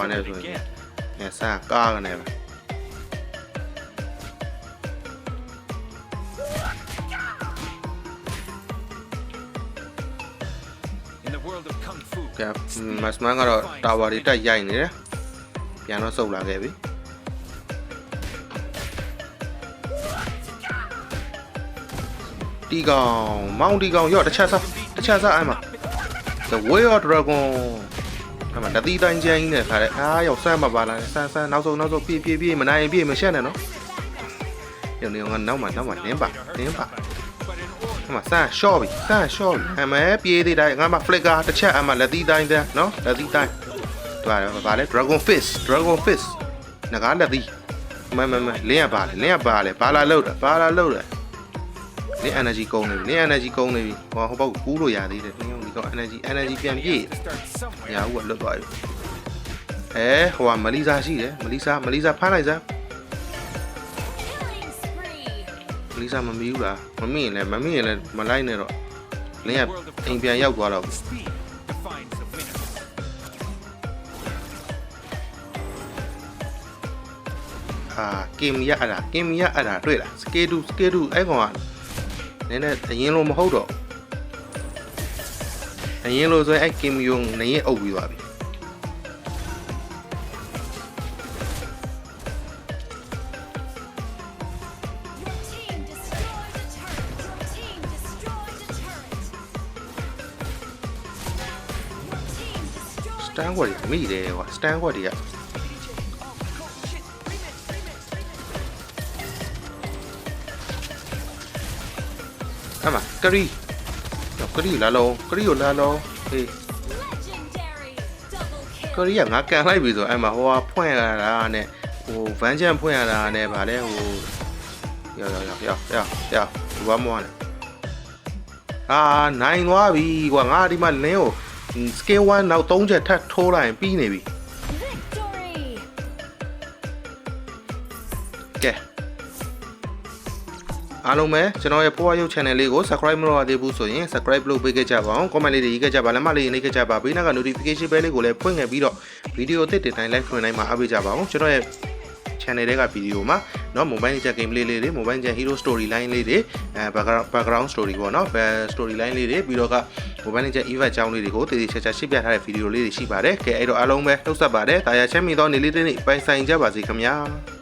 ဘာနဲ့ဆိုရင်အဲစကားကနေပဲ In the world of kung fu, ကဲမတ်စမန်ကတော့တာဝါတွေတက်ရိုက်နေတယ်ပြန်တော့စုပ်လာခဲ့ပြီတီကောင်မောင်တီကောင်ရော့တစ်ချက်စားတစ်ချက်စားအဲ့မှာ The Way of Dragon အဲ့မှာတတိတိုင်းကျန်းကြီးနဲ့ခါတဲ့အားရောက်ဆန်းမပါလာနဲ့ဆန်းဆန်းနောက်ဆုံးနောက်ဆုံးပြေးပြေးပြေးမနိုင်ရင်ပြေးမရှက်နဲ့နော်ရုံနေကနောက်မှနောက်မှနင်းပါနင်းပါ but in order. အမဆန်းရှော့ပြီဆန်းရှော့ပြီအမဲပြေးသေးတယ်ငါမ flicker တစ်ချက်အမလက်သီးတိုင်းတဲ့နော်လက်သီးတိုင်းတွားတယ်ဗာလဲ Dragon Fist Dragon Fist ငကားလက်သီးမမမလင်းရပါလေလင်းရပါလေဘာလာလောက်တာဘာလာလောက်တာလင်း energy ကုန်နေပြီလင်း energy ကုန်နေပြီဟောဟိုဘောက်ကူးလို့ရသေးတယ် လင်းအောင်ဒီကောင် energy energy ပြန်ပြည့် Start somewhere. ညာဦးကလွတ်သွားပြီအဲဟိုကမလီစာရှိတယ်မလီစာမလီစာဖမ်းလိုက်စမ်း Killing spree. မလီစာမမီဘူးလားမမီရင်လည်းမမီရင်လည်းမလိုက်နဲ့တော့လင်းကအိမ်ပြန်ရောက်သွားတော့ Speed defines the winner. အာကင်မီရအဲ့ဒါကင်မီရအဲ့ဒါတွေ့လားစကေတူစကေတူအဲ့ကောင်ကနည်းနည်းအရင်လိုမဟုတ်တော့ အရင်လိုဆိုရင်အဲ့ကင်မီယုံနေရင်အုပ်ပြီးသွားပြီ Your team destroyed a turret. Your team destroyed a turret. Your team စ destroyed တန်ကွက်တွေမိတယ်ကွာစတန်ကွက်တွေကအမကရီတော့ ကရီလာလုံးကရီကိုလာလုံးဟေး legendary double က kill. ရီကငါကန်လိုက်ပြီဆိုအဲ့မှာဟိုကဖွင့်ရတာနဲ့ဟိုဗန်ချန်ဖွင့်ရတာနဲ့ဗာလဲဟိုရောက်ရောက်ရောက်ရောက်ရောက်ရောက်ဒီဘာမောလဲအာနိုင်သွားပြီကွာငါဒီမှာလင်းကို scale 1နောက်3ချက်ထပ်ထိုးလိုက်ရင်ပြီးနေပြီ Victory. ကဲ အားလုံးပဲကျွန်တော်ရဲ့ Power ရုပ် channel လေးကို subscribe မလုပ်ရသေးဘူးဆိုရင် subscribe လုပ်ပေးခဲ့ကြပါအောင် comment လေးတွေရေးခဲ့ကြပါလက်မလေးရေးခဲ့ကြပါဘေးနားက notification bell လေးကိုလည်းဖွင့်ခဲ့ပြီးတော့ဗီဒီယိုအသစ်တင်တိုင်း live ထွင်တိုင်းမှာအားပေးကြပါအောင်ကျွန်တော်ရဲ့ channel တွေကဗီဒီယိုမှာเนาะ mobile legend game လေးလေးတွေ mobile legend hero story line လေးတွေအဲ background background story ပေါ့เนาะ story line လေးတွေပြီးတော့က mobile legend event အကြောင်းလေးတွေကိုတည်တည်ချာချာရှင်းပြထားတဲ့ဗီဒီယိုလေးတွေရှိပါတယ်ကဲအဲ့တော့အားလုံးပဲနှုတ်ဆက်ပါတယ်တာယာချမ်းမြေသောနေလေးတွေပိုင်ဆိုင်ကြပါစေခင်ဗျာ